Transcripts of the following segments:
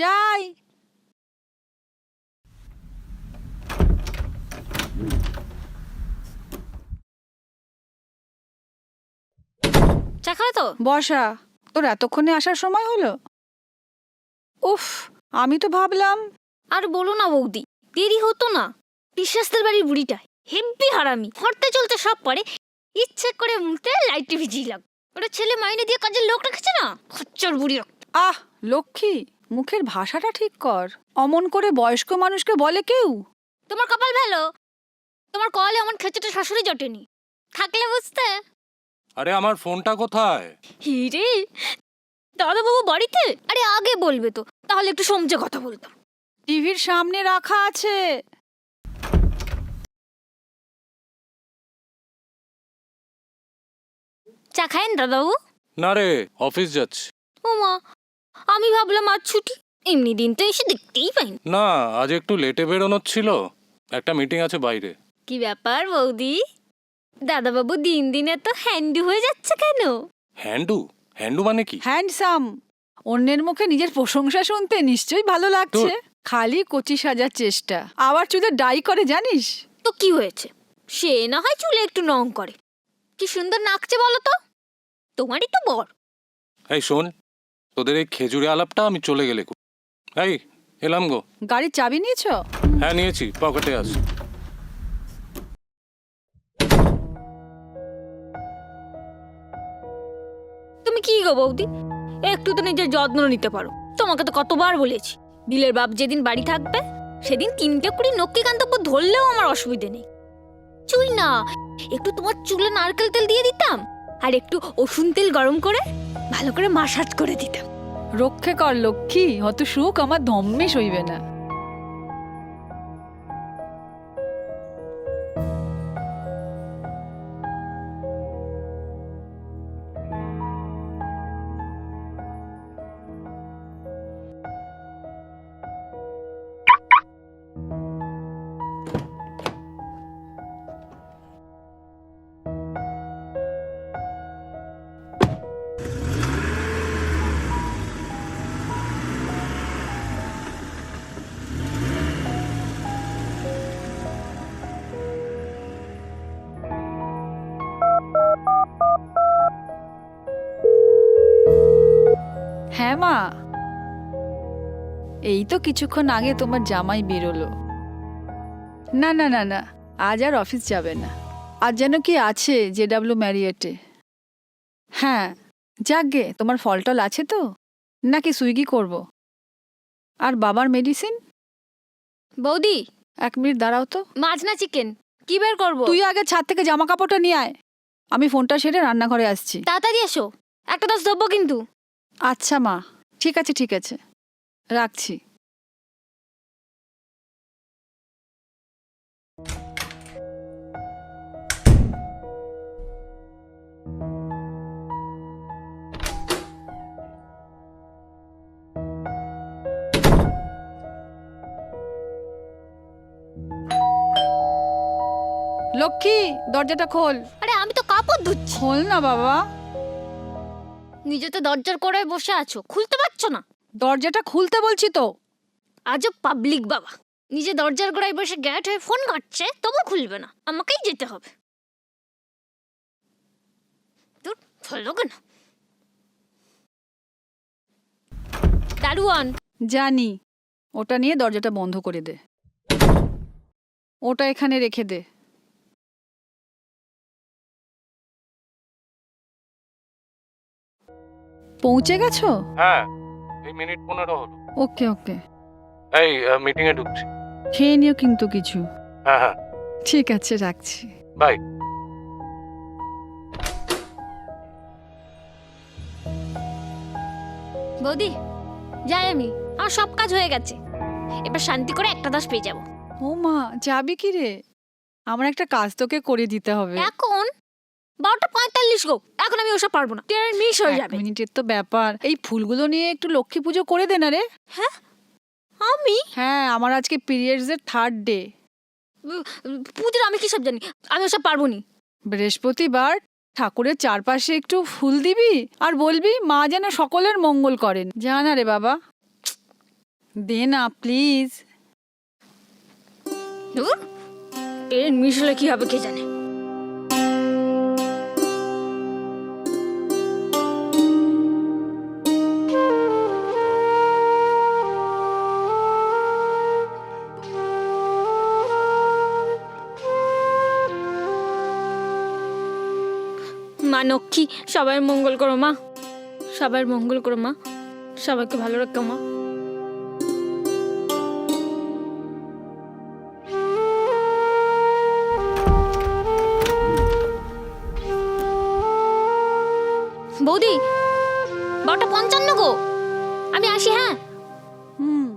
যাই। চা খাবে তো? বসা তোর এতক্ষণে আসার সময় হলো? উফ আমি তো ভাবলাম আর বলো না বৌদি দেরি হতো না। বিশ্বাসদের বাড়ির বুড়িটা হেব্বি হারামি। হরতে চলতে সব পারে। ইচ্ছে করে মুখে লাইটে ভিজিয়ে লাগ। ওটা ছেলে মাইনে দিয়ে কাজের লোক রেখেছে না? খচ্চর বুড়ি। আহ লক্ষ্মী। মুখের ভাষাটা ঠিক কর। অমন করে বয়স্ক মানুষকে বলে কেউ? তোমার কপাল ভালো? তোমার কলে আমার খেচেটা শাশুড়ি জটেনি। থাকলে বুঝতে। আরে আমার ফোনটা কোথায়? হিরে দাদাবাবু বাড়িতে? আরে আগে বলবে তো তাহলে একটু সমঝে কথা বলতাম। টিভির সামনে রাখা আছে। চা খায়েন দাদাবাবু? না রে অফিস যাচ্ছি। ও মা আমি ভাবলাম আজ ছুটি। এমনি দিন তো এসে দেখতেই পাইনি না। আজ একটু লেটে বেরোনোর ছিল। একটা মিটিং আছে বাইরে। কি ব্যাপার বৌদি? দাদাবাবু দিন দিন এত হ্যান্ডি হয়ে যাচ্ছে কেন? হ্যান্ডু? হ্যান্ডু মানে কি? হ্যান্ডসাম। অন্যের মুখে নিজের প্রশংসা শুনতে নিশ্চয়ই ভালো লাগছে। খালি কচি সাজার চেষ্টা। আবার চুলে ডাই করে জানিস? তো কি হয়েছে? সে না হয় চুলে একটু নং করে। কি সুন্দর নাকছে বলো তো। তোমারই তো বর। এই শোন তোদের এই খেজুরি আলাপটা আমি চলে গেলে খুব এই এলাম গো। গাড়ির চাবি নিয়েছো? হ্যাঁ নিয়েছি পকেটে আছে। তুমি কি গো বৌদি? একটু তো নিজের যত্ন নিতে পারো। তোমাকে তো কতবার বলেছি বিলের বাপ যেদিন বাড়ি থাকবে সেদিন তিনটে কুড়ি নক্কিকান্তব্য ধরলেও আমার অসুবিধে নেই। চুই না একটু তোমার চুলে নারকেল তেল দিয়ে দিতাম আর একটু ওষুন তেল গরম করে ভালো করে মাসাজ করে দিতাম। রক্ষে কর লক্ষ্মী। অত সুখ আমার ধম্মে সইবে না। হ্যাঁ মা। এই তো কিছুক্ষণ আগে তোমার জামাই বেরোলো। না না না না আজ আর অফিস যাবে না। আজ যেন কি আছে জে ডাব্লিউ ম্যারিয়েটে। হ্যাঁ যাকগে তোমার ফলটল আছে তো? নাকি সুইগি করব? আর বাবার মেডিসিন? বৌদি! এক মিনিট দাঁড়াও তো। মাছ না চিকেন কি বের করব? তুই আগে ছাদ থেকে জামা কাপড়টা নিয়ে আয়। আমি ফোনটা সেরে রান্নাঘরে আসছি। তাড়াতাড়ি এসো। একটা দশ ধরবো কিন্তু। আচ্ছা মা। ঠিক আছে ঠিক আছে। রাখছি। লক্ষ্মী দরজাটা খোল। আরে আমি তো কাপড় ধুচ্ছি। খোল না বাবা। নিজে তো দরজার করে বসে আছো খুলতে পারছ না? দরজাটা খুলতে বলছি তো। আজও পাবলিক বাবা। নিজে দরজার গোড়ায় বসে গ্যাট হয়ে ফোন ঘাটছে তবু খুলবে না আমাকেই যেতে হবে। দূর ফলো কেন? দারুয়ান। জানি ওটা নিয়ে দরজাটা বন্ধ করে দে। ওটা এখানে রেখে দে। পৌঁছে গেছো? হ্যাঁ এই মিনিট পনেরো হলো। ওকে ওকে। এই মিটিংয়ে ঢুকছি। খেয়ে নিও কিন্তু কিছু। হ্যাঁ হ্যাঁ। ঠিক আছে রাখছি। বাই। বৌদি যাই আমি। আমার সব কাজ হয়ে গেছে। এবার শান্তি করে একটা দাস পেয়ে যাব। ও মা যাবি কি রে? আমার একটা কাজ তোকে করে দিতে হবে। এখন? বারোটা পঁয়তাল্লিশ গো এখন আমি ওসব পারব না ট্রেন মিস হয়ে যাবে। মিনিটের তো ব্যাপার এই ফুলগুলো নিয়ে একটু লক্ষ্মী পুজো করে দে না রে। হ্যাঁ? আমি? হ্যাঁ আমার আজকে পিরিয়ডস এর থার্ড ডে পুজোর আমি কি সব জানি? আমি ওসব পারব নি বৃহস্পতিবার ঠাকুরের চারপাশে একটু ফুল দিবি আর বলবি মা যেন সকলের মঙ্গল করেন। জানা রে বাবা। দে না প্লিজ হলে কি হবে কে জানে? মা লক্ষ্মী সবাই মঙ্গল করো মা। সবার মঙ্গল করো মা। সবাইকে ভালো রাখো মা। বৌদি বারোটা পঞ্চান্ন গো। আমি আসি হ্যাঁ? হুম।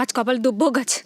আজ কপাল দুব্বক আছে।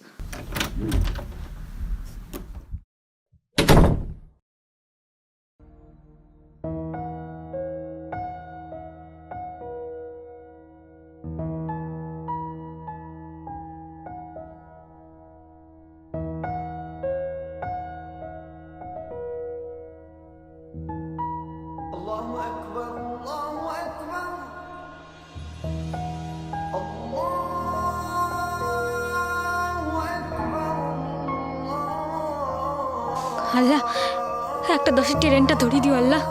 একটা দশের ট্রেনটা ধরিয়ে দিও আল্লাহ।